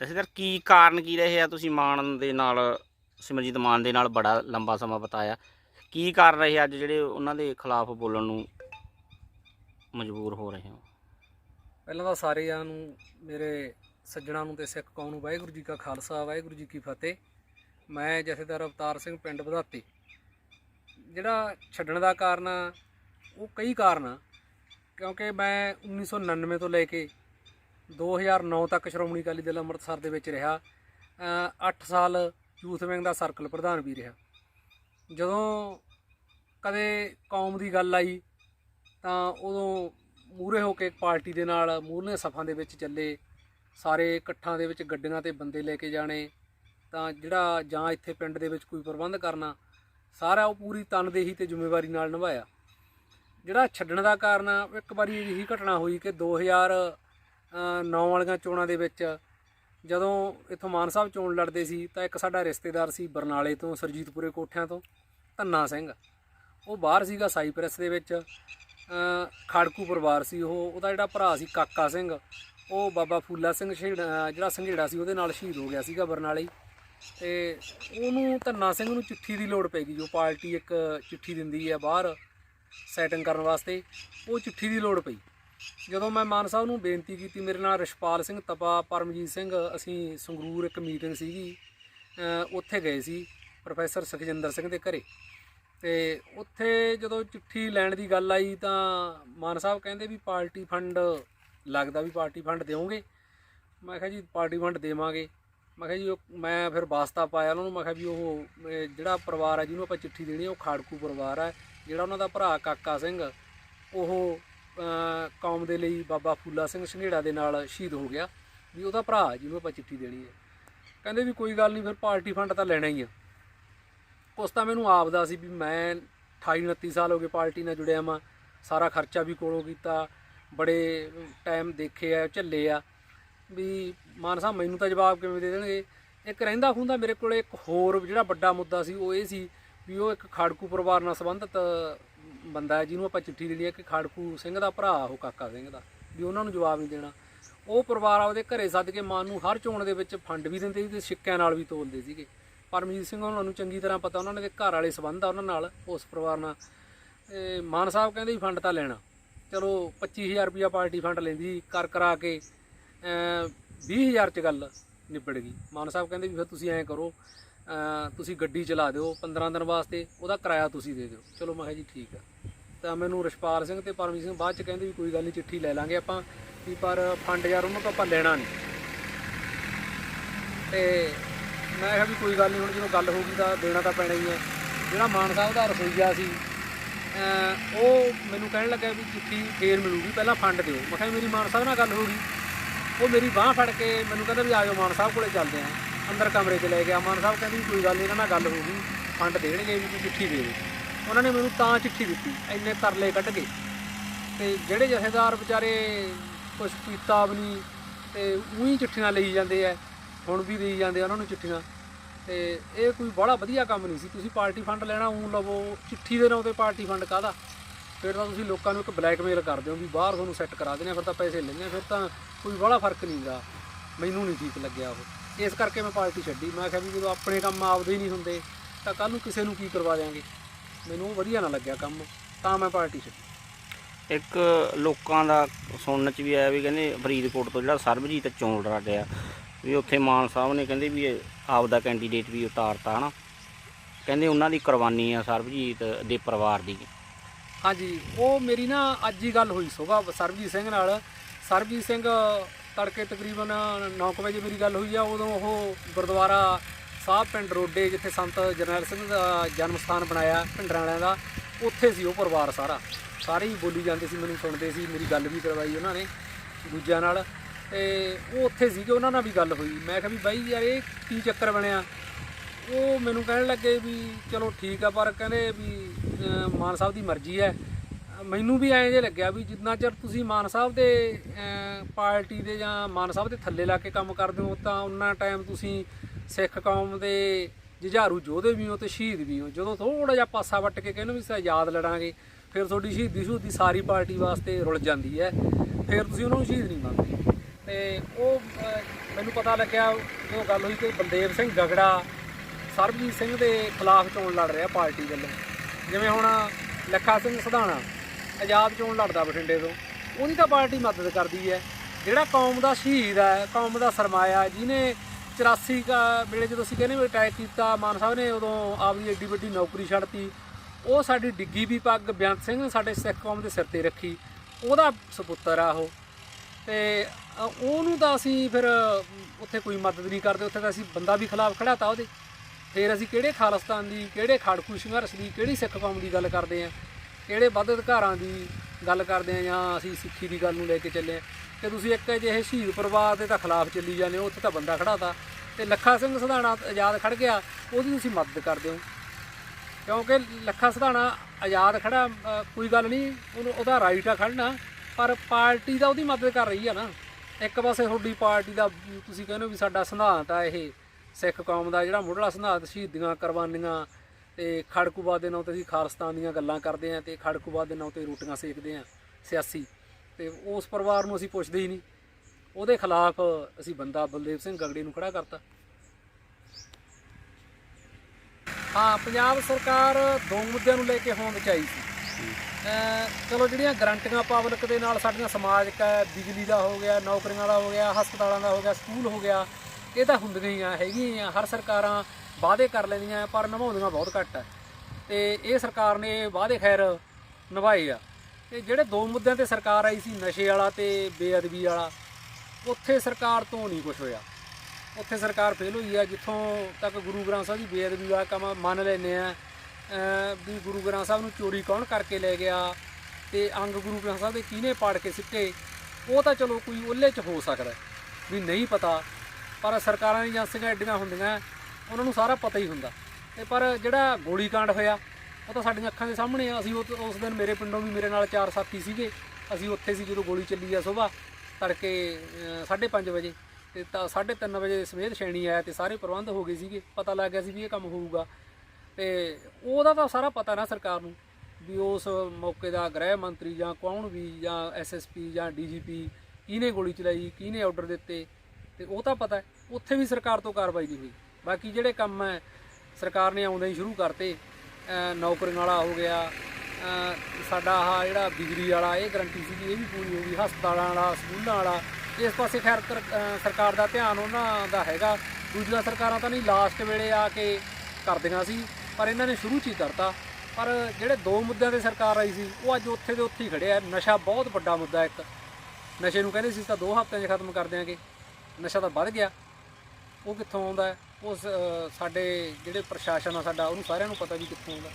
ਜਥੇਦਾਰ ਕੀ ਕਾਰਨ ਕੀ ਰਹੇ ਆ? ਤੁਸੀਂ ਮਾਨ ਦੇ ਨਾਲ ਸਿਮਰਜੀਤ ਮਾਨ ਦੇ ਨਾਲ ਬੜਾ ਲੰਬਾ ਸਮਾਂ ਬਤਾਇਆ। ਕੀ ਕਾਰਨ ਰਹੇ ਅੱਜ ਜਿਹੜੇ ਉਹਨਾਂ ਦੇ ਖਿਲਾਫ ਬੋਲਣ ਨੂੰ ਮਜਬੂਰ ਹੋ ਰਹੇ ਹੋ? ਪਹਿਲਾਂ ਤਾਂ ਸਾਰਿਆਂ ਨੂੰ ਮੇਰੇ ਸੱਜਣਾ ਨੂੰ ਤੇ ਸਿੱਖ ਕੌਮ ਨੂੰ ਵਾਹਿਗੁਰੂ ਜੀ ਕਾ ਖਾਲਸਾ ਵਾਹਿਗੁਰੂ ਜੀ ਕੀ ਫਤਿਹ। ਮੈਂ ਜਥੇਦਾਰ ਅਵਤਾਰ ਸਿੰਘ ਪਿੰਡ ਵਧਾਤੇ। ਜਿਹੜਾ ਛੱਡਣ ਦਾ ਕਾਰਨ ਆ, ਉਹ ਕਈ ਕਾਰਨ ਆ। ਕਿਉਂਕਿ ਮੈਂ 1999 ਤੋਂ ਲੈ ਕੇ 2009 ਤੱਕ ਸ਼੍ਰੋਮਣੀ ਅਕਾਲੀ ਦਲ ਅੰਮ੍ਰਿਤਸਰ ਦੇ ਵਿੱਚ ਰਿਹਾ। 8 ਸਾਲ ਯੂਥ ਵਿੰਗ ਦਾ ਸਰਕਲ ਪ੍ਰਧਾਨ ਵੀ ਰਿਹਾ। ਜਦੋਂ ਕਦੇ ਕੌਮ ਦੀ ਗੱਲ ਆਈ, ਤਾਂ ਉਦੋਂ ਮੂਰੇ ਹੋ ਕੇ ਪਾਰਟੀ ਦੇ ਨਾਲ ਮੂਹਰਲੇ ਸਫਾਂ ਦੇ ਵਿੱਚ ਚੱਲੇ, ਸਾਰੇ ਇਕੱਠਾਂ ਦੇ ਵਿੱਚ ਗੱਡੀਆਂ ਤੇ ਬੰਦੇ ਲੈ ਕੇ ਜਾਣੇ, ਤਾਂ ਜਿਹੜਾ ਜਾਂ ਇੱਥੇ ਪਿੰਡ ਦੇ ਵਿੱਚ ਕੋਈ ਪ੍ਰਬੰਧ ਕਰਨਾ, ਸਾਰਾ ਉਹ ਪੂਰੀ ਤਨਦੇਹੀ ਤੇ ਜ਼ਿੰਮੇਵਾਰੀ ਨਾਲ ਨਿਭਾਇਆ। ਜਿਹੜਾ ਛੱਡਣ ਦਾ ਕਾਰਨ, ਇੱਕ ਵਾਰੀ ਇਹੀ ਘਟਨਾ ਹੋਈ ਕਿ 2009 ਵਾਲੀਆਂ ਚੋਣਾਂ ਦੇ ਵਿੱਚ ਜਦੋਂ ਇੱਥੋਂ ਮਾਨ ਸਾਹਿਬ ਚੋਣ ਲੜਦੇ ਸੀ ਤਾਂ ਇੱਕ ਸਾਡਾ ਰਿਸ਼ਤੇਦਾਰ ਸੀ ਬਰਨਾਲੇ ਤੋਂ, ਸਰਜੀਤਪੁਰੇ ਕੋਠਿਆਂ ਤੋਂ, ਧੰਨਾ ਸਿੰਘ। ਉਹ ਬਾਹਰ ਸੀਗਾ ਸਾਈਪ੍ਰੈਸ ਦੇ ਵਿੱਚ। ਖਾੜਕੂ ਪਰਿਵਾਰ ਸੀ ਉਹ, ਉਹਦਾ ਜਿਹੜਾ ਭਰਾ ਸੀ ਕਾਕਾ ਸਿੰਘ, ਉਹ ਬਾਬਾ ਫੂਲਾ ਸਿੰਘ ਸ਼ਹੀਦ ਜਿਹੜਾ ਸੰਘੇੜਾ ਸੀ ਉਹਦੇ ਨਾਲ ਸ਼ਹੀਦ ਹੋ ਗਿਆ ਸੀਗਾ ਬਰਨਾਲੇ। ਹੀ। ਤੇ ਉਹਨੂੰ ਧੰਨਾ ਸਿੰਘ ਨੂੰ ਚਿੱਠੀ ਦੀ ਲੋੜ ਪੈ ਜੋ ਪਾਰਟੀ ਇੱਕ ਚਿੱਠੀ ਦਿੰਦੀ ਹੈ ਬਾਹਰ ਸੈਟਿੰਗ ਕਰਨ ਵਾਸਤੇ। ਉਹ ਚਿੱਠੀ ਦੀ ਲੋੜ ਪਈ। ਜਦੋਂ ਮੈਂ ਮਾਨ ਸਾਹਿਬ ਨੂੰ ਬੇਨਤੀ ਕੀਤੀ, ਮੇਰੇ ਨਾਲ ਰਿਸ਼ਪਾਲ ਸਿੰਘ, ਤਪਾ, ਪਰਮਜੀਤ ਸਿੰਘ, ਅਸੀਂ ਸੰਗਰੂਰ ਇੱਕ ਮੀਟਿੰਗ ਸੀਗੀ ਉੱਥੇ ਗਏ ਸੀ ਪ੍ਰੋਫੈਸਰ ਸੁਖਜਿੰਦਰ ਸਿੰਘ ਦੇ ਘਰੇ। ਤੇ ਉੱਥੇ ਜਦੋਂ ਚਿੱਠੀ ਲੈਣ ਦੀ ਗੱਲ ਆਈ ਤਾਂ ਮਾਨ ਸਾਹਿਬ ਕਹਿੰਦੇ ਵੀ ਪਾਰਟੀ ਫੰਡ, ਲੱਗਦਾ ਵੀ ਪਾਰਟੀ ਫੰਡ ਦਿਓਗੇ। ਮੈਂ ਕਿਹਾ ਜੀ, ਪਾਰਟੀ ਫੰਡ ਦੇਵਾਂਗੇ। ਮੈਂ ਕਿਹਾ ਜੀ, ਉਹ ਮੈਂ ਫਿਰ ਵਾਸਤਾ ਪਾਇਆ ਉਹਨਾਂ ਨੂੰ, ਮੈਂ ਕਿਹਾ ਵੀ ਉਹ ਜਿਹੜਾ ਪਰਿਵਾਰ ਹੈ ਜਿਹਨੂੰ ਆਪਾਂ ਚਿੱਠੀ ਦੇਣੀ, ਉਹ ਖਾੜਕੂ ਪਰਿਵਾਰ ਹੈ ਜਿਹੜਾ ਉਹਨਾਂ ਦਾ ਭਰਾ ਕਾਕਾ ਸਿੰਘ, ਉਹ ਕੌਮ ਦੇ ਲਈ ਬਾਬਾ ਫੂਲਾ ਸਿੰਘ ਸੰਘੇੜਾ ਦੇ ਨਾਲ ਸ਼ਹੀਦ ਹੋ ਗਿਆ ਵੀ ਉਹਦਾ ਭਰਾ ਜਿਹਨੂੰ ਆਪਾਂ ਚਿੱਠੀ ਦੇਣੀ ਹੈ। ਕਹਿੰਦੇ ਵੀ ਕੋਈ ਗੱਲ ਨਹੀਂ, ਫਿਰ ਪਾਰਟੀ ਫੰਡ ਤਾਂ ਲੈਣਾ ਹੀ ਆ। ਉਸ ਤਾਂ ਮੈਨੂੰ ਆਪਦਾ ਸੀ ਵੀ ਮੈਂ 28 29 ਸਾਲ ਹੋ ਗਏ ਪਾਰਟੀ ਨਾਲ ਜੁੜਿਆ ਵਾਂ। ਸਾਰਾ ਖਰਚਾ ਵੀ ਕੋਲੋਂ ਕੀਤਾ, ਬੜੇ ਟਾਈਮ ਦੇਖੇ ਆ, ਝੱਲੇ ਆ। ਵੀ ਮਾਨ ਸਾਹਿਬ, ਮੈਨੂੰ ਤਾਂ ਜਵਾਬ ਕਿਵੇਂ ਦੇ ਦੇਣਗੇ? ਇੱਕ ਰਹਿੰਦਾ ਹੁੰਦਾ ਮੇਰੇ ਕੋਲੇ ਇੱਕ ਹੋਰ ਜਿਹੜਾ ਵੱਡਾ ਮੁੱਦਾ ਸੀ, ਉਹ ਇਹ ਸੀ ਵੀ ਉਹ ਇੱਕ ਖਾੜਕੂ ਪਰਿਵਾਰ ਨਾਲ ਸੰਬੰਧਿਤ ਬੰਦਾ ਹੈ ਜਿਹਨੂੰ ਆਪਾਂ ਚਿੱਠੀ ਦੇਣੀ ਹੈ ਕਿ ਖਾੜਕੂ ਸਿੰਘ ਦਾ ਭਰਾ, ਉਹ ਕਾਕਾ ਸਿੰਘ ਦਾ, ਵੀ ਉਹਨਾਂ ਨੂੰ ਜਵਾਬ ਨਹੀਂ ਦੇਣਾ। ਉਹ ਪਰਿਵਾਰ ਆਪਦੇ ਘਰੇ ਸੱਦ ਕੇ ਮਾਨ ਨੂੰ ਹਰ ਚੋਣ ਦੇ ਵਿੱਚ ਫੰਡ ਵੀ ਦਿੰਦੇ ਸੀ ਤੇ ਸਿੱਕਿਆਂ ਨਾਲ ਵੀ ਤੋਲਦੇ ਸੀਗੇ। ਪਰਮਜੀਤ ਸਿੰਘ ਉਹਨਾਂ ਨੂੰ ਚੰਗੀ ਤਰ੍ਹਾਂ ਪਤਾ ਉਹਨਾਂ ਦੇ ਘਰ ਵਾਲੇ ਸੰਬੰਧ ਆ ਉਹਨਾਂ ਨਾਲ, ਉਸ ਪਰਿਵਾਰ ਨਾਲ। ਮਾਨ ਸਾਹਿਬ ਕਹਿੰਦੇ ਵੀ ਫੰਡ ਤਾਂ ਲੈਣਾ। ਚਲੋ 25000 ਰੁਪਇਆ ਪਾਰਟੀ ਫੰਡ ਲੈਂਦੀ ਕਰ ਕਰਾ ਕੇ ਅਮ 20000 ਚ ਗੱਲ ਨਿਬੜ ਗਈ। ਮਾਨ ਸਾਹਿਬ ਕਹਿੰਦੇ ਵੀ ਫਿਰ ਤੁਸੀਂ ਐਂ ਕਰੋ ਤੁਸੀਂ ਗੱਡੀ ਚਲਾ ਦਿਓ 15 ਦਿਨ ਵਾਸਤੇ ਉਹਦਾ ਕਿਰਾਇਆ ਤੁਸੀਂ ਦੇ ਦਿਓ। ਚਲੋ ਮੈਂ ਕਿਹਾ ਜੀ ਠੀਕ ਆ। ਤਾਂ ਮੈਨੂੰ ਰਿਸ਼ਪਾਲ ਸਿੰਘ ਤੇ ਪਰਮਜੀਤ ਸਿੰਘ ਬਾਅਦ ਚ ਕਹਿੰਦੇ ਵੀ ਕੋਈ ਗੱਲ ਨਹੀਂ, ਚਿੱਠੀ ਲੈ ਲਾਂਗੇ ਆਪਾਂ ਵੀ ਪਰ ਫੰਡ ਯਾਰ ਉਹਨਾਂ ਤੋਂ ਆਪਾਂ ਲੈਣਾ ਨਹੀਂ। ਤੇ ਮੈਂ ਕਿਹਾ ਵੀ ਕੋਈ ਗੱਲ ਨਹੀਂ, ਹੁਣ ਜਦੋਂ ਗੱਲ ਹੋ ਗਈ ਤਾਂ ਦੇਣਾ ਤਾਂ ਪੈਣਾ ਹੀ ਹੈ ਜਿਹੜਾ ਮਾਨ ਸਾਹਿਬ ਦਾ ਰਸੋਈਆ ਸੀ ਉਹ ਮੈਨੂੰ ਕਹਿਣ ਲੱਗਾ ਵੀ ਚਿੱਠੀ ਫੇਰ ਮਿਲੂਗੀ, ਪਹਿਲਾਂ ਫੰਡ ਦਿਓ। ਮੈਂ ਕਿਹਾ ਮੇਰੀ ਮਾਨ ਸਾਹਿਬ ਨਾਲ ਗੱਲ ਹੋ ਗਈ। ਉਹ ਮੇਰੀ ਬਾਹ ਫੜ ਕੇ ਮੈਨੂੰ ਕਹਿੰਦਾ ਵੀ ਆਜੋ ਮਾਨ ਸਾਹਿਬ ਕੋਲੇ ਚੱਲਦੇ ਆਂ। ਅੰਦਰ ਕਮਰੇ 'ਚ ਲੈ ਗਿਆ ਮਾਨ ਸਾਹਿਬ ਕਹਿੰਦੇ ਵੀ ਕੋਈ ਗੱਲ ਨਹੀਂ ਇਹਨਾਂ ਨਾਲ ਗੱਲ ਹੋ ਗਈ। ਫੰਡ ਦੇਣਗੇ ਵੀ ਤੂੰ ਚਿੱਠੀ ਦੇ ਦੇ। ਉਹਨਾਂ ਨੇ ਮੈਨੂੰ ਤਾਂ ਚਿੱਠੀ ਦਿੱਤੀ ਇੰਨੇ ਤਰਲੇ ਕੱਢ ਕੇ। ਤੇ ਜਿਹੜੇ ਜਥੇਦਾਰ ਵਿਚਾਰੇ ਕੁਝ ਪੀਤਾ ਵੀ ਨਹੀਂ ਤੇ ਉਹੀ ਚਿੱਠੀਆਂ ਲਈ ਜਾਂਦੇ ਆ। ਹੁਣ ਵੀ ਦੇਈ ਜਾਂਦੇ ਆ ਉਹਨਾਂ ਨੂੰ ਚਿੱਠੀਆਂ। ਤੇ ਇਹ ਕੋਈ ਬੜਾ ਵਧੀਆ ਕੰਮ ਨਹੀਂ ਸੀ। ਤੁਸੀਂ ਪਾਰਟੀ ਫੰਡ ਲੈਣਾ ਉਂ ਲਵੋ ਚਿੱਠੀ ਦੇ ਨਾਂ ਤੇ ਪਾਰਟੀ ਫੰਡ ਕਾਹਦਾ? ਫਿਰ ਤਾਂ ਤੁਸੀਂ ਲੋਕਾਂ ਨੂੰ ਇੱਕ ਬਲੈਕਮੇਲ ਕਰਦੇ ਹੋ ਵੀ ਬਾਹਰ ਤੁਹਾਨੂੰ ਸੈੱਟ ਕਰਾ ਦੇਣੇ ਆ, ਫਿਰ ਤਾਂ ਪੈਸੇ ਲੈਣੇ ਆ, ਫਿਰ ਤਾਂ ਕੋਈ ਬੜਾ ਫ਼ਰਕ ਨਹੀਂ ਨਹੀਂਗਾ ਮੈਨੂੰ ਨਹੀਂ ਠੀਕ ਲੱਗਿਆ ਉਹ। ਇਸ ਕਰਕੇ ਮੈਂ ਪਾਰਟੀ ਛੱਡੀ। ਮੈਂ ਕਿਹਾ ਵੀ ਜਦੋਂ ਆਪਣੇ ਕੰਮ ਆਪਦੇ ਹੀ ਨਹੀਂ ਹੁੰਦੇ ਤਾਂ ਕੱਲ ਨੂੰ ਕਿਸੇ ਨੂੰ ਕੀ ਕਰਵਾ ਦਿਆਂਗੇ? ਮੈਨੂੰ ਉਹ ਵਧੀਆ ਨਾ ਲੱਗਿਆ ਕੰਮ ਤਾਂ ਮੈਂ ਪਾਰਟੀ ਛੱਡੀ। ਇੱਕ ਲੋਕਾਂ ਦਾ ਸੁਣਨ ਚ ਵੀ ਆਇਆ ਵੀ ਕਹਿੰਦੇ ਫਰੀਦਕੋਟ ਤੋਂ ਜਿਹੜਾ ਸਰਬਜੀਤ ਚੋਣ ਲੜ ਰਿਹਾ ਵੀ ਉੱਥੇ ਮਾਨ ਸਾਹਿਬ ਨੇ ਕਹਿੰਦੇ ਵੀ ਇਹ ਆਪਦਾ ਕੈਂਡੀਡੇਟ ਵੀ ਉਤਾਰਤਾ ਹਨਾ? ਕਹਿੰਦੇ ਉਹਨਾਂ ਦੀ ਕੁਰਬਾਨੀ ਆ ਸਰਬਜੀਤ ਦੇ ਪਰਿਵਾਰ ਦੀ। ਹਾਂਜੀ ਉਹ ਮੇਰੀ ਨਾ ਅੱਜ ਹੀ ਗੱਲ ਹੋਈ ਸੁਬਾਹ ਸਰਬਜੀਤ ਸਿੰਘ ਨਾਲ। ਸਰਬਜੀਤ ਸਿੰਘ ਤੜਕੇ ਤਕਰੀਬਨ 9 ਵਜੇ ਮੇਰੀ ਗੱਲ ਹੋਈ ਆ, ਉਦੋਂ ਉਹ ਗੁਰਦੁਆਰਾ ਸਾਹਿਬ ਪਿੰਡ ਰੋਡੇ, ਜਿੱਥੇ ਸੰਤ ਜਰਨੈਲ ਸਿੰਘ ਦਾ ਜਨਮ ਸਥਾਨ ਬਣਾਇਆ ਭਿੰਡਰਾਂ ਵਾਲਿਆਂ ਦਾ, ਉੱਥੇ ਸੀ ਉਹ ਪਰਿਵਾਰ ਸਾਰਾ। ਸਾਰੇ ਹੀ ਬੋਲੀ ਜਾਂਦੇ ਸੀ, ਮੈਨੂੰ ਸੁਣਦੇ ਸੀ, ਮੇਰੀ ਗੱਲ ਵੀ ਕਰਵਾਈ ਉਹਨਾਂ ਨੇ ਦੂਜਿਆਂ ਨਾਲ। ਤੇ ਉਹ ਉੱਥੇ ਸੀਗੇ ਉਹਨਾਂ ਨਾਲ ਵੀ ਗੱਲ ਹੋਈ। ਮੈਂ ਕਿਹਾ ਵੀ ਬਾਈ ਯਾਰ, ਇਹ ਕੀ ਚੱਕਰ ਬਣਿਆ? ਉਹ ਮੈਨੂੰ ਕਹਿਣ ਲੱਗੇ ਵੀ ਚਲੋ ਠੀਕ ਆ, ਪਰ ਕਹਿੰਦੇ ਵੀ ਮਾਨ ਸਾਹਿਬ ਦੀ ਮਰਜ਼ੀ ਹੈ। ਮੈਨੂੰ ਵੀ ਐਂ ਜੇ ਲੱਗਿਆ ਵੀ ਜਿੰਨਾ ਚਿਰ ਤੁਸੀਂ ਮਾਨ ਸਾਹਿਬ ਦੇ ਪਾਰਟੀ ਦੇ ਜਾਂ ਮਾਨ ਸਾਹਿਬ ਦੇ ਥੱਲੇ ਲਾ ਕੇ ਕੰਮ ਕਰਦੇ ਹੋ, ਤਾਂ ਉਨਾ ਟਾਈਮ ਤੁਸੀਂ ਸਿੱਖ ਕੌਮ ਦੇ ਜੁਝਾਰੂ ਯੋਧੇ ਵੀ ਹੋ ਤੇ ਸ਼ਹੀਦ ਵੀ ਹੋ। ਜਦੋਂ ਥੋੜਾ ਜਿਹਾ ਪਾਸਾ ਵੱਟ ਕੇ ਕਹਿੰਦੇ ਵੀ ਅਸੀਂ ਆਜ਼ਾਦ ਲੜਾਂਗੇ, ਫਿਰ ਤੁਹਾਡੀ ਸ਼ਹੀਦੀ ਸ਼ਹੀਦੀ ਸਾਰੀ ਪਾਰਟੀ ਵਾਸਤੇ ਰੁਲ ਜਾਂਦੀ ਹੈ, ਫਿਰ ਤੁਸੀਂ ਉਹਨਾਂ ਨੂੰ ਸ਼ਹੀਦ ਨਹੀਂ ਮੰਨਦੇ। ਤੇ ਉਹ ਮੈਨੂੰ ਪਤਾ ਲੱਗਿਆ ਜਦੋਂ ਗੱਲ ਹੋਈ ਕਿ ਬਲਦੇਵ ਸਿੰਘ ਗਗੜਾ ਸਰਬਜੀਤ ਸਿੰਘ ਦੇ ਖਿਲਾਫ ਚੋਣ ਲੜ ਰਿਹਾ ਪਾਰਟੀ ਵੱਲੋਂ। ਜਿਵੇਂ ਹੁਣ ਲੱਖਾ ਸਿੰਘ ਸਧਾਣਾ ਆਜ਼ਾਦ ਚੋਣ ਲੜਦਾ ਬਠਿੰਡੇ ਤੋਂ। ਉਹਦੀ ਤਾਂ ਪਾਰਟੀ ਮਦਦ ਕਰਦੀ ਹੈ। ਜਿਹੜਾ ਕੌਮ ਦਾ ਸ਼ਹੀਦ ਹੈ, ਕੌਮ ਦਾ ਸਰਮਾਇਆ ਜਿਹਨੇ 84 ਕਾ ਵੇਲੇ ਜਦੋਂ ਅਸੀਂ ਕਹਿੰਦੇ ਵੀ ਅਟੈਕ ਕੀਤਾ, ਮਾਨ ਸਾਹਿਬ ਨੇ ਉਦੋਂ ਆਪਦੀ ਏਡੀ ਵੱਡੀ ਨੌਕਰੀ ਛੱਡਤੀ। ਉਹ ਸਾਡੀ ਡਿੱਗੀ ਵੀ ਪੱਗ ਬੇਅੰਤ ਸਿੰਘ ਸਾਡੇ ਸਿੱਖ ਕੌਮ ਦੇ ਸਿਰ ਤੇ ਰੱਖੀ। ਉਹਦਾ ਸੁਪੁੱਤਰ ਆ ਉਹ। ਤੇ ਉਹਨੂੰ ਤਾਂ ਅਸੀਂ ਫਿਰ ਉੱਥੇ ਕੋਈ ਮਦਦ ਨਹੀਂ ਕਰਦੇ। ਉੱਥੇ ਤਾਂ ਅਸੀਂ ਬੰਦਾ ਵੀ ਖਿਲਾਫ ਖੜਾ ਤਾ ਉਹਦੇ। ਫਿਰ ਅਸੀਂ ਕਿਹੜੇ ਖਾਲਸਤਾਨ ਦੀ, ਕਿਹੜੇ ਖਾੜਕੂ ਸੰਘਰਸ਼ ਦੀ, ਕਿਹੜੀ ਸਿੱਖ ਕੌਮ ਦੀ ਗੱਲ ਕਰਦੇ ਆ ਕਿਹੜੇ ਵੱਧ ਅਧਿਕਾਰਾਂ ਦੀ ਗੱਲ ਕਰਦੇ ਆ ਜਾਂ ਅਸੀਂ ਸਿੱਖੀ ਦੀ ਗੱਲ ਨੂੰ ਲੈ ਕੇ ਚੱਲੇ ਆ? ਤੇ ਤੁਸੀਂ ਇੱਕ ਅਜਿਹੇ ਸ਼ਹੀਦ ਪਰਿਵਾਰ ਦੇ ਤਾਂ ਖਿਲਾਫ ਚੱਲੀ ਜਾਂਦੇ ਹੋ, ਉੱਥੇ ਤਾਂ ਬੰਦਾ ਖੜਾ ਤਾ। ਤੇ ਲੱਖਾ ਸਿੰਘ ਸਧਾਣਾ ਆਜ਼ਾਦ ਖੜ ਗਿਆ, ਉਹਦੀ ਤੁਸੀਂ ਮਦਦ ਕਰਦੇ ਹੋ। ਕਿਉਂਕਿ ਲੱਖਾ ਸਧਾਣਾ ਆਜ਼ਾਦ ਖੜਾ ਕੋਈ ਗੱਲ ਨਹੀਂ, ਉਹਨੂੰ, ਉਹਦਾ ਰਾਈਟ ਆ ਖੜਨਾ ਪਰ ਪਾਰਟੀ ਦਾ ਉਹਦੀ ਮਦਦ ਕਰ ਰਹੀ ਆ ਨਾ। ਇੱਕ ਪਾਸੇ ਤੁਹਾਡੀ ਪਾਰਟੀ ਦਾ, ਤੁਸੀਂ ਕਹਿੰਦੇ ਹੋ ਵੀ ਸਾਡਾ ਸਿਧਾਂਤ ਆ ਇਹ, ਸਿੱਖ ਕੌਮ ਦਾ ਜਿਹੜਾ ਮੁੱਢਲਾ ਸਿਧਾਂਤ, ਸ਼ਹੀਦੀਆਂ ਕੁਰਬਾਨੀਆਂ ਤੇ ਖੜਕੂਬਾਦ ਦੇ ਨਾਂ ਤੇ ਅਸੀਂ ਖਾਲਿਸਤਾਨ ਦੀਆਂ ਗੱਲਾਂ ਕਰਦੇ ਆਂ ਤੇ ਖੜਕੂਬਾਦ ਦੇ ਨਾਂ ਤੇ ਰੋਟੀਆਂ ਸੇਕਦੇ ਆਂ ਸਿਆਸੀ। ਤੇ ਉਸ ਪਰਿਵਾਰ ਨੂੰ ਅਸੀਂ ਪੁੱਛਦੇ ਹੀ ਨਹੀਂ। ਉਹਦੇ ਖਿਲਾਫ ਅਸੀਂ ਬੰਦਾ ਬਲਦੇਵ ਸਿੰਘ ਗਗੜੀ ਨੂੰ ਖੜਾ ਕਰਤਾ। ਹਾਂ, ਪੰਜਾਬ ਸਰਕਾਰ ਦੋ ਮੁੱਦਿਆਂ ਨੂੰ ਲੈ ਕੇ ਹੋਂਦ ਚ ਆਈ ਸੀ। ਚਲੋ ਜਿਹੜੀਆਂ ਗਰੰਟੀਆਂ ਪਬਲਿਕ ਦੇ ਨਾਲ ਸਾਡੀਆਂ ਸਮਾਜਿਕ ਹੈ, ਬਿਜਲੀ ਦਾ ਹੋ ਗਿਆ, ਨੌਕਰੀਆਂ ਦਾ ਹੋ ਗਿਆ, ਹਸਪਤਾਲਾਂ ਦਾ ਹੋ ਗਿਆ, ਸਕੂਲ ਹੋ ਗਿਆ, ਇਹ ਤਾਂ ਹੁੰਦੀਆਂ ਹੀ ਆ, ਹੈਗੀਆਂ ਹੀ ਆ। ਹਰ ਸਰਕਾਰਾਂ ਵਾਅਦੇ ਕਰ ਲੈਂਦੀਆਂ ਪਰ ਨਿਭਾਉਂਦੀਆਂ ਬਹੁਤ ਘੱਟ ਹੈ ਤੇ ਇਹ ਸਰਕਾਰ ਨੇ ਵਾਅਦੇ ਖੈਰ ਨਿਭਾਏ ਆ। ਤੇ ਜਿਹੜੇ ਦੋ ਮੁੱਦਿਆਂ ਤੇ ਸਰਕਾਰ ਆਈ ਸੀ, ਨਸ਼ੇ ਵਾਲਾ ਤੇ ਬੇਅਦਬੀ ਵਾਲਾ, ਉੱਥੇ ਸਰਕਾਰ ਤੋਂ ਨਹੀਂ ਕੁਝ ਹੋਇਆ। ਉੱਥੇ ਸਰਕਾਰ ਫੇਲ ਹੋਈ ਆ, ਜਿੱਥੋਂ ਤੱਕ ਗੁਰੂ ਗ੍ਰੰਥ ਸਾਹਿਬ ਦੀ ਬੇਅਦਬੀ ਵਾਲਾ ਕੰਮ ਮੰਨ ਲੈਨੇ ਆ ਵੀ ਗੁਰੂ ਗ੍ਰੰਥ ਸਾਹਿਬ ਨੂੰ ਚੋਰੀ ਕੌਣ ਕਰਕੇ ਲੈ ਗਿਆ, ਤੇ ਅੰਗ ਗੁਰੂ ਗ੍ਰੰਥ ਸਾਹਿਬ ਦੇ ਕਿਹਨੇ ਪਾੜ ਕੇ ਸਿੱਟੇ, ਉਹ ਤਾਂ ਚਲੋ ਕੋਈ ਉਹਲੇ 'ਚ ਹੋ ਸਕਦਾ। ਵੀ ਨਹੀਂ ਪਤਾ, ਪਰ ਸਰਕਾਰਾਂ ਦੀਆਂ ਏਜੰਸੀਆਂ ਐਡੀਆਂ ਹੁੰਦੀਆਂ ਉਹਨਾਂ ਨੂੰ ਸਾਰਾ ਪਤਾ ਹੀ ਹੁੰਦਾ। ਤੇ ਪਰ ਜਿਹੜਾ ਗੋਲੀकांड ਹੋਇਆ, ਉਹ ਤਾਂ ਸਾਡੀਆਂ ਅੱਖਾਂ ਦੇ ਸਾਹਮਣੇ ਆ। ਅਸੀਂ ਉਹ- ਉਸ ਦਿਨ ਮੇਰੇ ਪਿੰਡੋਂ ਵੀ ਮੇਰੇ ਨਾਲ ਚਾਰ ਸਾਥੀ ਸੀਗੇ। ਅਸੀਂ ਉੱਥੇ ਸੀ ਜਦੋਂ ਗੋਲੀ ਚੱਲੀ ਆ ਸਵੇਰ, ਤੜਕੇ 5:30 ਵਜੇ। ਤੇ ਤਾਂ 3:30 ਵਜੇ ਸਮੇਤ ਸ਼ੈਣੀ ਆਇਆ ਤੇ ਸਾਰੇ ਪ੍ਰਬੰਧ ਹੋ ਗਏ ਸੀਗੇ। ਪਤਾ ਲੱਗ ਗਿਆ ਸੀ ਵੀ ਇਹ ਕੰਮ ਹੋਊਗਾ। ਤੇ ਉਹਦਾ ਤਾਂ ਸਾਰਾ ਪਤਾ ਨਾ ਸਰਕਾਰ ਨੂੰ ਵੀ ਉਸ ਮੌਕੇ ਦਾ ਗ੍ਰਹਿ ਮੰਤਰੀ ਜਾਂ ਕੌਣ ਵੀ ਜਾਂ ਐਸਐਸਪੀ ਜਾਂ ਡੀਜੀਪੀ ਕਿਹਨੇ ਗੋਲੀ ਚਲਾਈ, ਕਿਹਨੇ ਆਰਡਰ ਦਿੱਤੇ, ਤੇ ਉਹ ਤਾਂ ਪਤਾ ਉੱਥੇ ਵੀ ਸਰਕਾਰ ਤੋਂ ਕਾਰਵਾਈ ਨਹੀਂ ਹੋਈ। ਬਾਕੀ ਜਿਹੜੇ ਕੰਮ ਹੈ, ਸਰਕਾਰ ਨੇ ਆਉਂਦੇ ਹੀ ਸ਼ੁਰੂ ਕਰਤੇ। ਨੌਕਰੀਆਂ ਵਾਲਾ ਹੋ ਗਿਆ ਸਾਡਾ ਆਹ ਜਿਹੜਾ ਬਿਜਲੀ ਵਾਲਾ, ਇਹ ਗਰੰਟੀ ਸੀਗੀ, ਇਹ ਵੀ ਪੂਰੀ ਹੋ ਗਈ। ਹਸਪਤਾਲਾਂ ਵਾਲਾ, ਸਕੂਲਾਂ ਵਾਲਾ, ਇਸ ਪਾਸੇ ਖੈਰ ਕਰ- ਸਰਕਾਰ ਦਾ ਧਿਆਨ ਉਹਨਾਂ ਦਾ ਹੈਗਾ। ਦੂਜੀਆਂ ਸਰਕਾਰਾਂ ਤਾਂ ਨਹੀਂ ਲਾਸਟ ਵੇਲੇ ਆ ਕੇ ਕਰਦੀਆਂ ਸੀ, ਪਰ ਇਹਨਾਂ ਨੇ ਸ਼ੁਰੂ ਚ ਹੀ ਕਰਤਾ। ਪਰ ਜਿਹੜੇ ਦੋ ਮੁੱਦਿਆਂ ਤੇ ਸਰਕਾਰ ਆਈ ਸੀ, ਉਹ ਅੱਜ ਉੱਥੇ ਦੇ ਉੱਥੇ ਹੀ ਖੜਿਆ ਨਸ਼ਾ ਬਹੁਤ ਵੱਡਾ ਮੁੱਦਾ ਇੱਕ। ਨਸ਼ੇ ਨੂੰ ਕਹਿੰਦੇ ਸੀ ਤਾਂ ਦੋ ਹਫ਼ਤਿਆਂ 'ਚ ਖਤਮ ਕਰ ਦਿਆਂਗੇ। ਨਸ਼ਾ ਤਾਂ ਵੱਧ ਗਿਆ। ਉਹ ਕਿੱਥੋਂ ਆਉਂਦਾ ਹੈ? ਉਹ ਸ- ਸਾਡੇ ਜਿਹੜੇ ਪ੍ਰਸ਼ਾਸਨ ਆ, ਸਾਡਾ, ਉਹਨੂੰ ਸਾਰਿਆਂ ਨੂੰ ਪਤਾ ਵੀ ਕਿੱਥੋਂ ਆਉਂਦਾ।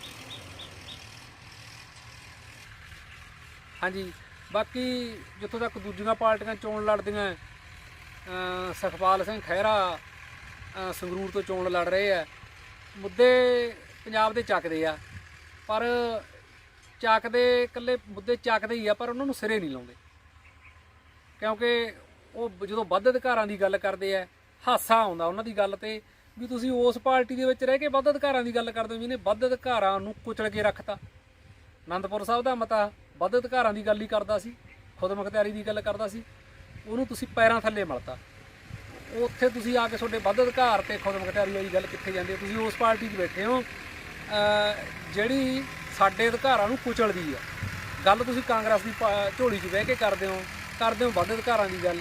ਹਾਂਜੀ, ਬਾਕੀ ਜਿੱਥੋਂ ਤੱਕ ਦੂਜੀਆਂ ਪਾਰਟੀਆਂ ਚੋਣ ਲੜਦੀਆਂ, ਅਹ, ਸੁਖਪਾਲ ਸਿੰਘ ਖਹਿਰਾ ਸੰਗਰੂਰ ਤੋਂ ਚੋਣ ਲੜ ਰਹੇ ਆ। ਮੁੱਦੇ ਪੰਜਾਬ ਦੇ ਚੱਕਦੇ ਆ, ਪਰ ਚੱਕਦੇ ਇਕੱਲੇ, ਮੁੱਦੇ ਚੱਕਦੇ ਹੀ ਆ, ਪਰ ਉਹਨਾਂ ਨੂੰ ਸਿਰੇ ਨਹੀਂ ਲਾਉਂਦੇ। ਕਿਉਂਕਿ ਉਹ ਜਦੋਂ ਵੱਧ ਅਧਿਕਾਰਾਂ ਦੀ ਗੱਲ ਕਰਦੇ ਆ, ਹਾਸਾ ਆਉਂਦਾ ਉਹਨਾਂ ਦੀ ਗੱਲ ਤੇ ਵੀ ਤੁਸੀਂ ਉਸ ਪਾਰਟੀ ਦੇ ਵਿੱਚ ਰਹਿ ਕੇ ਵੱਧ ਅਧਿਕਾਰਾਂ ਦੀ ਗੱਲ ਕਰਦੇ ਹੋ, ਜਿਹਨੇ ਵੱਧ ਅਧਿਕਾਰਾਂ ਨੂੰ ਕੁਚਲ ਕੇ ਰੱਖਤਾ। ਅਨੰਦਪੁਰ ਸਾਹਿਬ ਦਾ ਮਤਾ ਵੱਧ ਅਧਿਕਾਰਾਂ ਦੀ ਗੱਲ ਹੀ ਕਰਦਾ ਸੀ, ਖੁਦ ਮੁਖਤਿਆਰੀ ਦੀ ਗੱਲ ਕਰਦਾ ਸੀ, ਉਹਨੂੰ ਤੁਸੀਂ ਪੈਰਾਂ ਥੱਲੇ ਮਲਤਾ। ਉੱਥੇ ਤੁਸੀਂ ਆ ਕੇ ਤੁਹਾਡੇ ਵੱਧ ਅਧਿਕਾਰ ਤੇ ਖੁਦ ਮੁਖਤਿਆਰੀ ਵਾਲੀ ਗੱਲ ਕਿੱਥੇ ਜਾਂਦੀ ਹੈ? ਤੁਸੀਂ ਉਸ ਪਾਰਟੀ 'ਚ ਬੈਠੇ ਹੋ ਜਿਹੜੀ ਸਾਡੇ ਅਧਿਕਾਰਾਂ ਨੂੰ ਕੁਚਲਦੀ ਆ ਗੱਲ ਤੁਸੀਂ ਕਾਂਗਰਸ ਦੀ ਪਾ- ਝੋਲੀ 'ਚ ਬਹਿ ਕੇ ਕਰਦੇ ਹੋ ਕਰਦੇ ਹੋ ਵੱਧ ਅਧਿਕਾਰਾਂ ਦੀ ਗੱਲ।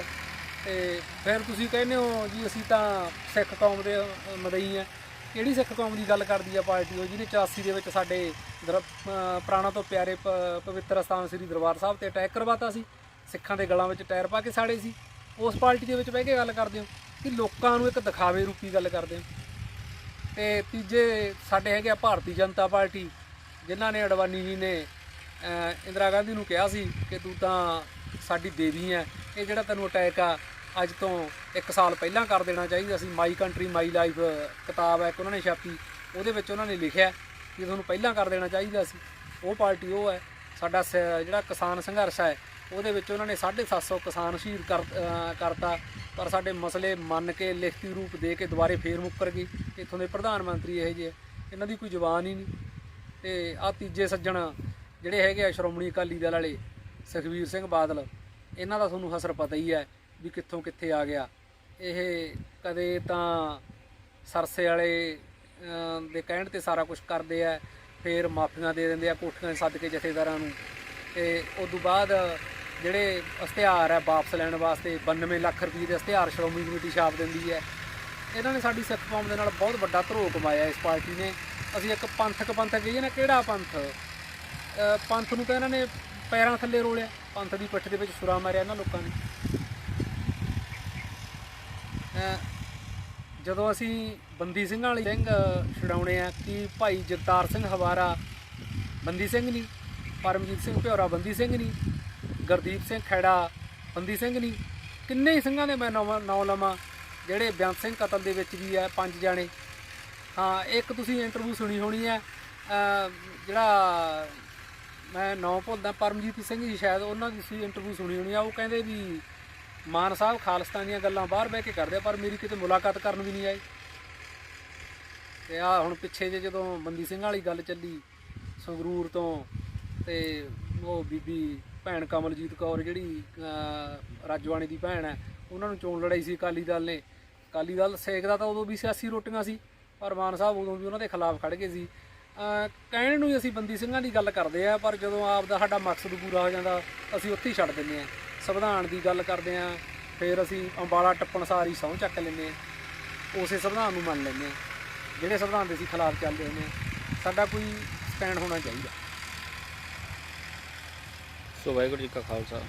ਤੇ ਫਿਰ ਤੁਸੀਂ ਕਹਿੰਦੇ ਹੋ ਜੀ ਅਸੀਂ ਤਾਂ ਸਿੱਖ ਕੌਮ ਦੇ ਮਦਈ ਆ ਕਿਹੜੀ ਸਿੱਖ ਕੌਮ ਦੀ ਗੱਲ ਕਰਦੀ ਆ ਪਾਰਟੀ ਉਹ ਜਿਹਨੇ 84 ਦੇ ਵਿੱਚ ਸਾਡੇ ਦਰ- ਅਹ, ਤੋਂ ਪਿਆਰੇ ਪਵਿੱਤਰ ਸਥਾਨ ਸ੍ਰੀ ਦਰਬਾਰ ਸਾਹਿਬ ਤੇ ਅਟੈਕ ਕਰਵਾਤਾ ਸੀ। ਸਿੱਖਾਂ ਦੇ ਗਲਾਂ ਵਿੱਚ ਟਾਇਰ ਪਾ ਕੇ ਸਾੜੇ ਸੀ। ਉਸ ਪਾਰਟੀ ਦੇ ਵਿੱਚ ਬਹਿ ਕੇ ਗੱਲ ਕਰਦੇ ਹੋ ਕਿ ਲੋਕਾਂ ਨੂੰ ਇੱਕ ਦਿਖਾਵੇ ਰੂਪੀ ਗੱਲ ਕਰਦੇ ਹੋ। ਤੇ ਤੀਜੇ ਸਾਡੇ ਹੈਗੇ ਆ ਭਾਰਤੀ ਜਨਤਾ ਪਾਰਟੀ ਜਿਨ੍ਹਾਂ ਨੇ ਅਡਵਾਨੀ ਜੀ ਨੇ ਇੰਦਰਾ ਗਾਂਧੀ ਨੂੰ ਕਿਹਾ ਸੀ ਕਿ ਤੂੰ ਤਾਂ ਸਾਡੀ ਦੇਵੀ ਹੈ। ਇਹ ਜਿਹੜਾ ਤੈਨੂੰ ਅਟੈਕ ਆ ਅੱਜ ਤੋਂ 1 ਸਾਲ ਪਹਿਲਾਂ ਕਰ ਦੇਣਾ ਚਾਹੀਦਾ ਸੀ। ਮਾਈ ਕੰਟਰੀ ਮਾਈ ਲਾਈਫ ਕਿਤਾਬ ਹੈ, ਇੱਕ ਉਹਨਾਂ ਨੇ ਛਾਪੀ। ਉਹਦੇ ਵਿੱਚ ਉਹਨਾਂ ਨੇ ਲਿਖਿਆ ਕਿ ਤੁਹਾਨੂੰ ਪਹਿਲਾਂ ਕਰ ਦੇਣਾ ਚਾਹੀਦਾ ਸੀ। ਉਹ ਪਾਰਟੀ ਉਹ ਹੈ, ਸਾਡਾ ਸ- ਜਿਹੜਾ ਕਿਸਾਨ ਸੰਘਰਸ਼ ਹੈ, ਉਹਦੇ ਵਿੱਚ ਉਹਨਾਂ ਨੇ 750 ਕਿਸਾਨ ਸ਼ਹੀਦ ਕਰ ਕਰਤਾ। ਪਰ ਸਾਡੇ ਮਸਲੇ ਮੰਨ ਕੇ, ਲਿਖਤੀ ਰੂਪ ਦੇ ਕੇ ਦੁਬਾਰੇ ਫੇਰ ਮੁੱਕਰ ਗਈ। ਇੱਥੋਂ ਦੇ ਪ੍ਰਧਾਨ ਮੰਤਰੀ ਇਹ ਜਿਹੇ ਇਹਨਾਂ ਦੀ ਕੋਈ ਜ਼ੁਬਾਨ ਹੀ ਨਹੀਂ। ਤੇ ਆ ਤੀਜੇ ਸੱਜਣ ਜਿਹੜੇ ਹੈਗੇ ਆ, ਸ਼੍ਰੋਮਣੀ ਅਕਾਲੀ ਦਲ ਵਾਲੇ, ਸੁਖਬੀਰ ਸਿੰਘ ਬਾਦਲ, ਇਹਨਾਂ ਦਾ ਤੁਹਾਨੂੰ ਹਸਰ ਪਤਾ ਹੀ ਹੈ। ਵੀ ਕਿੱਥੋਂ ਕਿੱਥੇ ਆ ਗਿਆ। ਇਹ ਕਦੇ ਤਾਂ ਸਰਸੇ ਵਾਲੇ ਦੇ ਕਹਿਣ ਤੇ ਸਾਰਾ ਕੁਝ ਕਰਦੇ ਆ, ਫਿਰ ਮਾਫੀਆਂ ਦੇ ਦਿੰਦੇ ਆ, ਕੋਠੀਆਂ ਸੱਦ ਕੇ ਜਥੇਦਾਰਾਂ ਨੂੰ। ਤੇ ਉਸ ਤੋਂ ਬਾਅਦ ਜਿਹੜੇ ਇਸ਼ਤਿਹਾਰ ਹੈ ਵਾਪਸ ਲੈਣ ਵਾਸਤੇ 92 ਲੱਖ ਰੁਪਏ ਦੇ ਇਸ਼ਤਿਹਾਰ ਸ਼੍ਰੋਮਣੀ ਕਮੇਟੀ ਛਾਪ ਦਿੰਦੀ ਹੈ। ਇਹਨਾਂ ਨੇ ਸਾਡੀ ਸਿੱਖ ਕੌਮ ਦੇ ਨਾਲ ਬਹੁਤ ਵੱਡਾ ਧਰੋਹ ਕਮਾਇਆ ਇਸ ਪਾਰਟੀ ਨੇ। ਅਸੀਂ ਇੱਕ ਪੰਥਕ ਪੰਥਕ ਕਹੀਏ ਨਾ, ਕਿਹੜਾ ਪੰਥ? ਪੰਥ ਨੂੰ ਤਾਂ ਇਹਨਾਂ ਨੇ ਪੈਰਾਂ ਥੱਲੇ ਰੋਲਿਆ। ਪੰਥ ਦੀ ਪਿੱਠ ਦੇ ਵਿੱਚ ਸੁਰਾ ਮਾਰਿਆ ਇਹਨਾਂ ਲੋਕਾਂ ਨੇ। ਜਦੋਂ ਅਸੀਂ ਬੰਦੀ ਸਿੰਘਾਂ ਵਾਲੀ ਸਿੰਘ ਛਡਾਉਣੇ ਆ ਕਿ ਭਾਈ ਜਗਤਾਰ ਸਿੰਘ ਹਵਾਰਾ ਬੰਦੀ ਸਿੰਘ ਨਹੀਂ, ਪਰਮਜੀਤ ਸਿੰਘ ਭਿਓਰਾ ਬੰਦੀ ਸਿੰਘ ਨਹੀਂ, ਗੁਰਦੀਪ ਸਿੰਘ ਖੈੜਾ ਬੰਦੀ ਸਿੰਘ ਨਹੀਂ, ਕਿੰਨੇ ਹੀ ਸਿੰਘਾਂ ਦੇ ਮੈਂ ਨੌ ਨੌ ਲਵਾਂ, ਜਿਹੜੇ ਬੇਅੰਤ ਸਿੰਘ ਕਤਲ ਦੇ ਵਿੱਚ ਵੀ ਹੈ ਪੰਜ ਜਾਣੇ। ਹਾਂ, ਇੱਕ ਤੁਸੀਂ ਇੰਟਰਵਿਊ ਸੁਣੀ ਹੋਣੀ ਹੈ ਜਿਹੜਾ ਮੈਂ ਨਾਂ ਭੁੱਲਦਾ, ਪਰਮਜੀਤ ਸਿੰਘ ਜੀ ਸ਼ਾਇਦ ਉਹਨਾਂ ਦੀ ਸੀ ਇੰਟਰਵਿਊ ਸੁਣੀ ਹੋਣੀ ਆ, ਉਹ ਕਹਿੰਦੇ ਵੀ ਮਾਨ ਸਾਹਿਬ ਖਾਲਿਸਤਾਨ ਦੀਆਂ ਗੱਲਾਂ ਬਾਹਰ ਬਹਿ ਕੇ ਕਰਦੇ ਆ, ਪਰ ਮੇਰੀ ਕਿਤੇ ਮੁਲਾਕਾਤ ਕਰਨ ਵੀ ਨਹੀਂ ਆਏ। ਤੇ ਆ ਹੁਣ ਪਿੱਛੇ ਜੇ ਜਦੋਂ ਬੰਦੀ ਸਿੰਘ ਵਾਲੀ ਗੱਲ ਚੱਲੀ, ਸੰਗਰੂਰ ਤੋਂ, ਤੇ ਉਹ ਬੀਬੀ ਭੈਣ ਕਮਲਜੀਤ ਕੌਰ ਜਿਹੜੀ ਰਾਜਵਾਣੀ ਦੀ ਭੈਣ ਹੈ, ਉਹਨਾਂ ਨੂੰ ਚੋਣ ਲੜਾਈ ਸੀ ਅਕਾਲੀ ਦਲ ਨੇ। ਅਕਾਲੀ ਦਲ ਸੇਕਦਾ ਤਾਂ ਉਦੋਂ ਵੀ ਸਿਆਸੀ ਰੋਟੀਆਂ ਸੀ, ਪਰ ਮਾਨ ਸਾਹਿਬ ਉਦੋਂ ਵੀ ਉਹਨਾਂ ਦੇ ਖਿਲਾਫ ਖੜ ਗਏ ਸੀ। ਕਹਿਣ ਨੂੰ ਹੀ ਅਸੀਂ ਬੰਦੀ ਸਿੰਘਾਂ ਦੀ ਗੱਲ ਕਰਦੇ ਆ, ਪਰ ਜਦੋਂ ਆਪ ਦਾ ਸਾਡਾ ਮਕਸਦ ਪੂਰਾ ਹੋ ਜਾਂਦਾ, ਅਸੀਂ ਉੱਥੇ ਹੀ ਛੱਡ ਦਿੰਦੇ ਆ। ਸੰਵਿਧਾਨ ਦੀ ਗੱਲ ਕਰਦੇ ਆ ਫਿਰ ਅਸੀਂ ਅੰਬਾਲਾ ਟੱਪਣ ਸਾਰੀ ਸਹੁੰ ਚੱਕ ਲੈਂਦੇ ਆ ਉਸੇ ਸੰਵਿਧਾਨ ਨੂੰ ਮੰਨ ਲੈਂਦੇ ਆ ਜਿਹੜੇ ਸੰਵਿਧਾਨ ਦੇ ਅਸੀਂ ਖਿਲਾਫ ਚੱਲਦੇ ਹੁੰਦੇ ਆ ਸਾਡਾ ਕੋਈ ਸਟੈਂਡ ਹੋਣਾ ਚਾਹੀਦਾ। ਸੋ ਵਾਹਿਗੁਰੂ ਜੀ ਕਾ ਖਾਲਸਾ।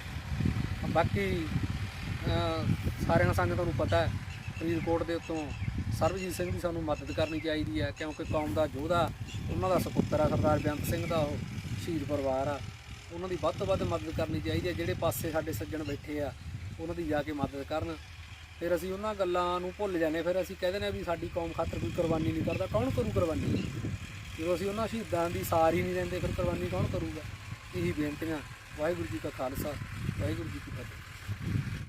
ਬਾਕੀ ਸਾਰਿਆਂ ਸੰਗਤਾਂ ਨੂੰ ਪਤਾ ਹੈ ਫਰੀਦਕੋਟ ਦੇ ਉੱਤੋਂ ਸਰਬਜੀਤ ਸਿੰਘ ਦੀ ਸਾਨੂੰ ਮਦਦ ਕਰਨੀ ਚਾਹੀਦੀ ਹੈ ਕਿਉਂਕਿ ਕੌਮ ਦਾ ਯੋਧਾ ਉਹਨਾਂ ਦਾ ਸੁਪੁੱਤਰ ਆ ਸਰਦਾਰ ਬੇਅੰਤ ਸਿੰਘ ਦਾ ਉਹ ਸ਼ਹੀਦ ਪਰਿਵਾਰ ਆ। ਉਹਨਾਂ ਦੀ ਵੱਧ ਤੋਂ ਵੱਧ ਮਦਦ ਕਰਨੀ ਚਾਹੀਦੀ ਹੈ, ਜਿਹੜੇ ਪਾਸੇ ਸਾਡੇ ਸੱਜਣ ਬੈਠੇ ਆ, ਉਹਨਾਂ ਦੀ ਜਾ ਕੇ ਮਦਦ ਕਰਨ। ਫਿਰ ਅਸੀਂ ਉਹਨਾਂ ਗੱਲਾਂ ਨੂੰ ਭੁੱਲ ਜਾਂਦੇ ਫਿਰ ਅਸੀਂ ਕਹਿ ਦਿੰਦੇ ਆ ਵੀ ਸਾਡੀ ਕੌਮ ਖਾਤਰ ਕੋਈ ਕੁਰਬਾਨੀ ਨਹੀਂ ਕਰਦਾ। ਕੌਣ ਕਰੂ ਕੁਰਬਾਨੀ? ਜਦੋਂ ਅਸੀਂ ਉਹਨਾਂ ਸ਼ਹੀਦਾਂ ਦੀ ਸਾਰ ਹੀ ਨਹੀਂ ਲੈਂਦੇ, ਫਿਰ ਕੁਰਬਾਨੀ ਕੌਣ ਕਰੂਗਾ? ਇਹੀ ਬੇਨਤੀਆਂ। ਵਾਹਿਗੁਰੂ ਜੀ ਕਾ ਖਾਲਸਾ, ਵਾਹਿਗੁਰੂ ਜੀ ਕੀ ਫਤਿਹ।